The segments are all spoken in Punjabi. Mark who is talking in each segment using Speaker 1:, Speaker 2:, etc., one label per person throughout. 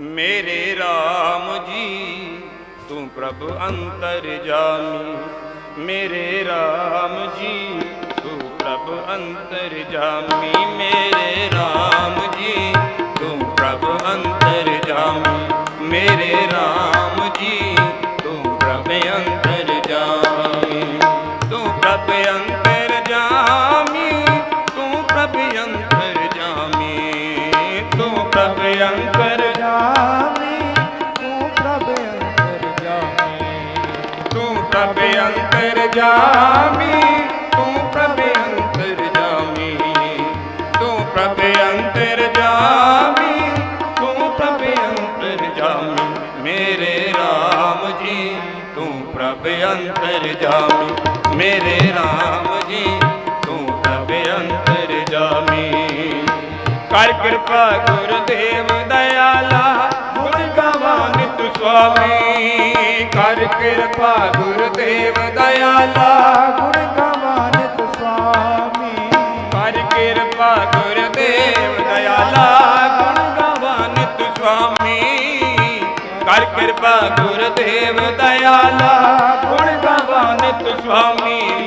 Speaker 1: ਮੇਰੇ RAM ਜੀ, ਤੂੰ ਪ੍ਰਭ ਅੰਤਰ ਜਾਮੀ। ਮੇਰੇ RAM ਜੀ, ਤੂੰ ਪ੍ਰਭ ਅੰਤਰ ਜਾਮੀ। ਮੇਰੇ RAM ਜੀ, ਤੂੰ ਪ੍ਰਭ ਅੰਤਰ ਜਾਮੀ। ਮੇਰੇ RAM ਜੀ, ਤੂੰ ਪ੍ਰਭ ਅੰਤਰ ਜਾਮੀ। ਤੂੰ ਪ੍ਰਭ ਅੰਤਰ ਅੰਤਰ ਜਾਮੀ ਤੂੰ ਪ੍ਰਭ ਅੰਤਰ
Speaker 2: ਜਾਮੀ ਤੂੰ ਪ੍ਰਭ ਅੰਤਰ ਜਾਮੀ
Speaker 1: ਤੂੰ ਪ੍ਰਭ ਅੰਤਰ ਜਾਮੀ ਮੇਰੇ RAM ਜੀ, ਤੂੰ ਪ੍ਰਭ ਅੰਤਰ ਜਾਮੀ ਮੇਰੇ RAM ਜੀ, ਤੂੰ ਪ੍ਰਭ ਅੰਤਰ ਜਾਮੀ ਕਰ ਕਿਰਪਾ ਗੁਰਦੇਵ ਦਇਆਲਾ ਸੁਆਮੀ ਕਰ ਕਿਰਪਾ ਗੁਰਦੇਵ ਦਇਆਲਾ।
Speaker 2: ਗੁਣ ਗਾਵਾਂ ਨਿਤ ਸੁਆਮੀ।
Speaker 1: ਕਰ ਕਿਰਪਾ ਗੁਰਦੇਵ ਦਇਆਲਾ। ਗੁਣ ਗਾਵਾਂ ਨਿਤ ਸੁਆਮੀ। ਕਰ ਕਿਰਪਾ ਗੁਰਦੇਵ ਦਇਆਲਾ। ਗੁਣ ਗਾਵਾਂ ਨਿਤ ਸੁਆਮੀ।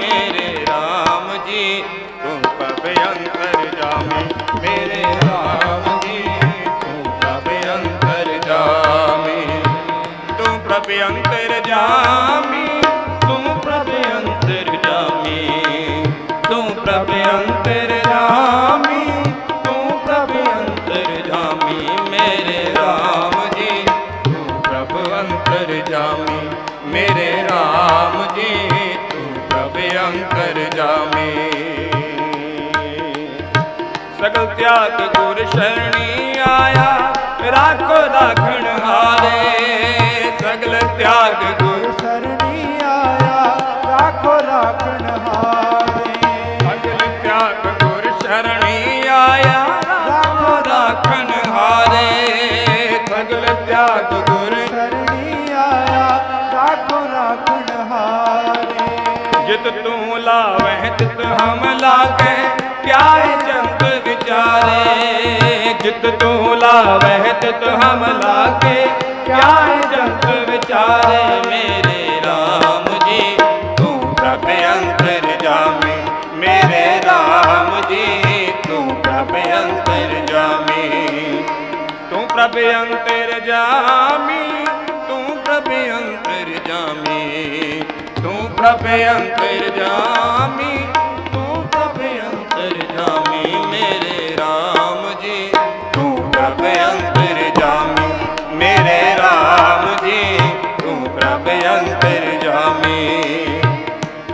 Speaker 1: ਪ੍ਰਭ ਅੰਤਰ ਜਾਮੀ ਤੂੰ ਪ੍ਰਭ ਅੰਤਰ ਜਾਮੀ ਤੂੰ ਪ੍ਰਭ ਅੰਤਰ ਜਾਮੀ ਤੂੰ ਪ੍ਰਭ ਅੰਤਰ ਜਾਮੀ, ਮੇਰੇ RAM ਜੀ। ਤੂੰ ਪ੍ਰਭ ਅੰਤਰ ਜਾਮੀ, ਮੇਰੇ RAM ਜੀ। ਤੂੰ ਪ੍ਰਭ ਅੰਤਰ ਜਾਮੀ। ਸਗਲ ਤਿਆਗ ਗੁਰ ਸ਼ਰਣੀ ਆਇਆ, ਰਾਖੋ ਰਾਖਣ ਹਾਰੇ। ਜਿਤ ਤੂੰ ਲਾਵਹਿ ਤਿਤ ਹਮ ਲਾਗੇ ਹੈ ਜੰਤ ਵਿਚਾਰੇ। ਜਿਤ ਤੂੰ ਲਾਵਹਿ ਤਿਤ ਹਮ ਲਾਗੇ ਪਿਆਰ ਹੈ ਜੰਤ ਵਿਚਾਰੇ ਮੇਰੇ RAM ਜੀ, ਤੂੰ ਪ੍ਰਭ ਅੰਤਰ ਜਾਮੀ ਮੇਰੇ RAM ਜੀ, ਤੂੰ ਪ੍ਰਭ ਅੰਤਰ ਜਾਮੀ ਤੂੰ ਪ੍ਰਭ ਅੰਤਰ ਜਾਮੀ ਤੂੰ ਪ੍ਰਭ ਅੰਤਰ ਜਾਮੀ ਤੂੰ ਪ੍ਰਭ ਅੰਤਰ ਜਾਮੀ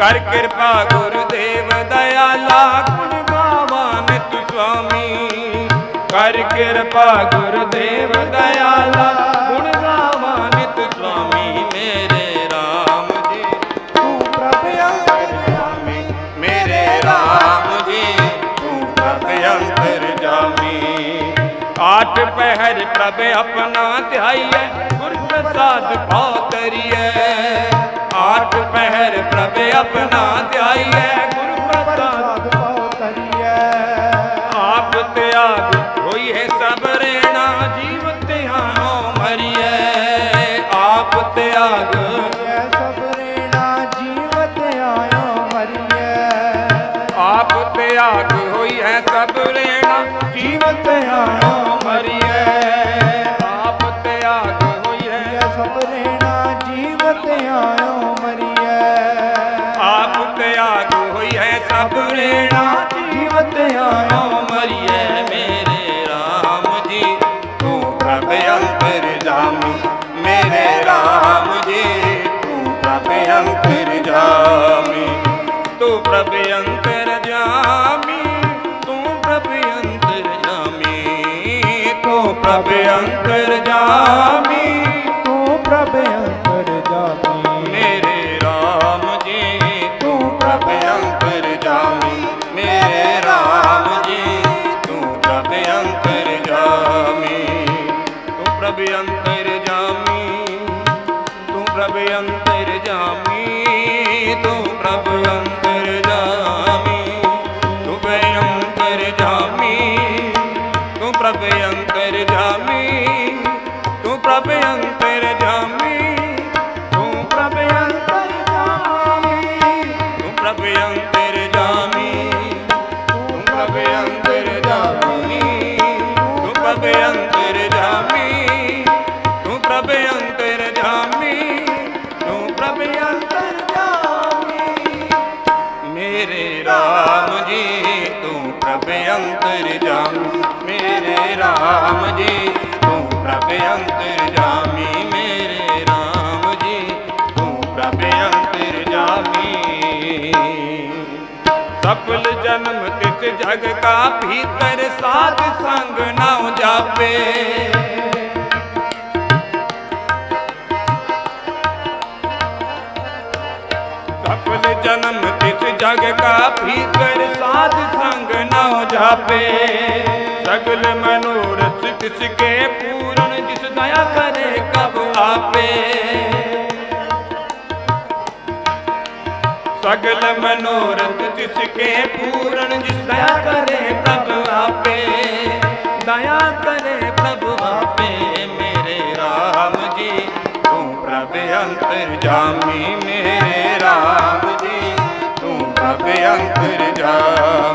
Speaker 1: ਕਰ ਕਿਰਪਾ ਗੁਰਦੇਵ ਦਇਆਲਾ ਗੁਣ ਗਾਵਾਂ ਨਿਤ ਸੁਆਮੀ। ਕਰ ਕਿਰਪਾ ਗੁਰਦੇਵ ਦਇਆਲਾ ਗੁਣ ਗਾਵਾਂ ਨਿਤ ਸੁਆਮੀ। ਮੇਰੇ RAM ਜੀ,
Speaker 2: ਤੂੰ ਪ੍ਰਭ ਅੰਤਰ
Speaker 1: ਜਾਮੀ। ਮੇਰੇ RAM ਜੀ, ਤੂੰ ਪ੍ਰਭ ਅੰਤਰ ਜਾਮੀ। ਆਠ ਪਹਿਰ ਪ੍ਰਭ ਆਪਣਾ ਧਿਆਈਐ, ਗੁਰ ਪ੍ਰਸਾਦ ਪਾ ਕਰੀਐ ਆਠ ਪਹਿਰ ਪ੍ਰਭ ਆਪਣਾ ਧਿਆਈਐ ਪ੍ਰਭ ਅੰਤਰ ਜਾਮੀ ਮੇਰੇ RAM ਜੀ, ਤੂੰ ਪ੍ਰਭ ਅੰਤਰ ਜਾਮੀ ਤੂੰ ਪ੍ਰਭ ਅੰਤਰ ਜਾਮੀ ਤੂੰ ਪ੍ਰਭ ਅੰਤਰ ਜਾਮੀ ਤੂੰ ਪ੍ਰਭ ਅੰਤਰ ਜਾਮੀ
Speaker 2: ਤੂੰ ਪ੍ਰਭ ਅੰਤਰ ਜਾਮੀ
Speaker 1: ਅੰਤਰ ਜਾਮੀ ਤੂੰ ਪ੍ਰਭ ਅੰਤਰ ਰਾਮ ਜੀ, ਤੂੰ ਪ੍ਰਭ ਅੰਤਰ ਜਾਮੀ, ਮੇਰੇ ਰਾਮ ਜੀ, ਤੂੰ ਪ੍ਰਭ ਅੰਤਰ ਜਾਮੀ। ਸਫਲ ਜਨਮ ਤਿਸ ਜਗ ਕਾ ਭੀਤਰ ਸਾਧ ਸੰਗ ਨਾਉ ਜਾਪੇ। ਸਫਲ ਜਨਮ ਤਿਸ ਜਗ ਕਾ ਭੀਤਰ ਸਾਧ ਸੰਗ ਨਾਉ ਜਾਪੇ। ਸਗਲ ਮਨੋਰਥ ਤਿਸ ਕੇ ਪੂਰਨ ਜਿਸ ਦਇਆ ਕਰੇ ਕਬ ਆਪੇ। ਸਗਲ ਮਨੋਰਥ ਤਿਸ ਕੇ ਪੂਰਨ ਜਿਸ ਦਇਆ ਕਰੇ ਪ੍ਰਭ ਆਪੇ। ਦਇਆ ਕਰੇ ਪ੍ਰਭ ਆਪੇ ਮੇਰੇ ਰਾਮ ਜੀ। ਤੂੰ ਪ੍ਰਭ ਅੰਤਰ ਜਾਮੀ ਮੇਰੇ ਰਾਮ ਜੀ। ਤੂੰ ਪ੍ਰਭ ਅੰਤਰ ਜਾਮੀ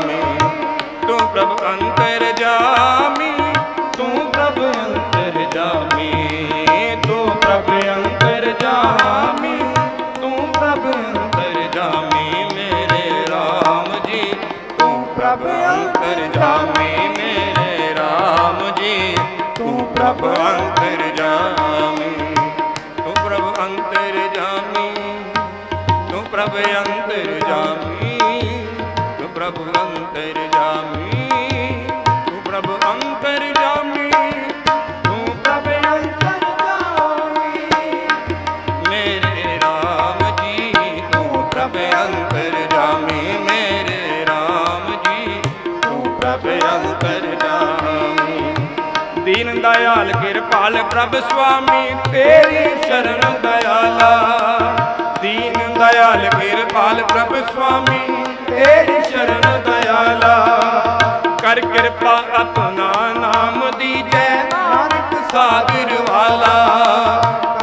Speaker 1: ਜਾਮੀ ਮੇਰੇ ਰਾਮ ਜੀ। ਤੂੰ ਪ੍ਰਭ ਅੰਤਰ ਦੀਨ ਦਇਆਲ ਕਿਰਪਾਲ ਪ੍ਰਭ ਸੁਆਮੀ, ਤੇਰੀ ਸ਼ਰਨ ਦਇਆਲਾ। ਦੀਨ ਦਇਆਲ ਕਿਰਪਾਲ ਪ੍ਰਭ ਸੁਆਮੀ, ਤੇਰੀ ਸ਼ਰਨ ਦਇਆਲਾ। ਕਰ ਕਿਰਪਾ ਆਪਣਾ ਨਾਮ ਦੀਜੈ, ਨਾਨਕ ਸਾਗਰ ਵਾਲਾ।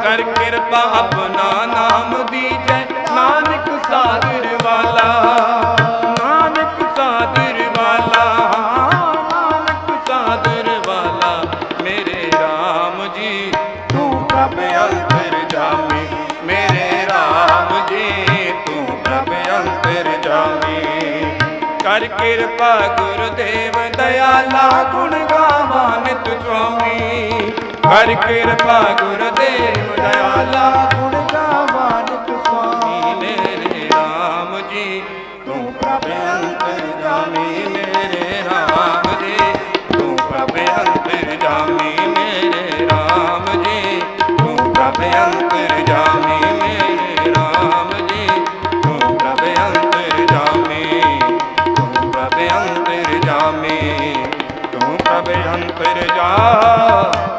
Speaker 1: ਕਰ ਕਿਰਪਾ ਆਪਣਾ ਨਾਮ ਦੀਜੈ ਪ੍ਰਭ ਅੰਤਰ ਜਾਮੀ ਮੇਰੇ ਰਾਮ ਜੀ, ਤੂੰ ਪ੍ਰਭ ਅੰਤਰ ਜਾਮੀ ਕਰ ਕਿਰਪਾ ਗੁਰਦੇਵ, ਦਇਆਲਾ ਗੁਣ ਗਾਵਾਂ ਨਿਤ ਸੁਆਮੀ। ਕਰ ਕਿਰਪਾ ਗੁਰਦੇਵ, ਦਇਆਲਾ ਜਾ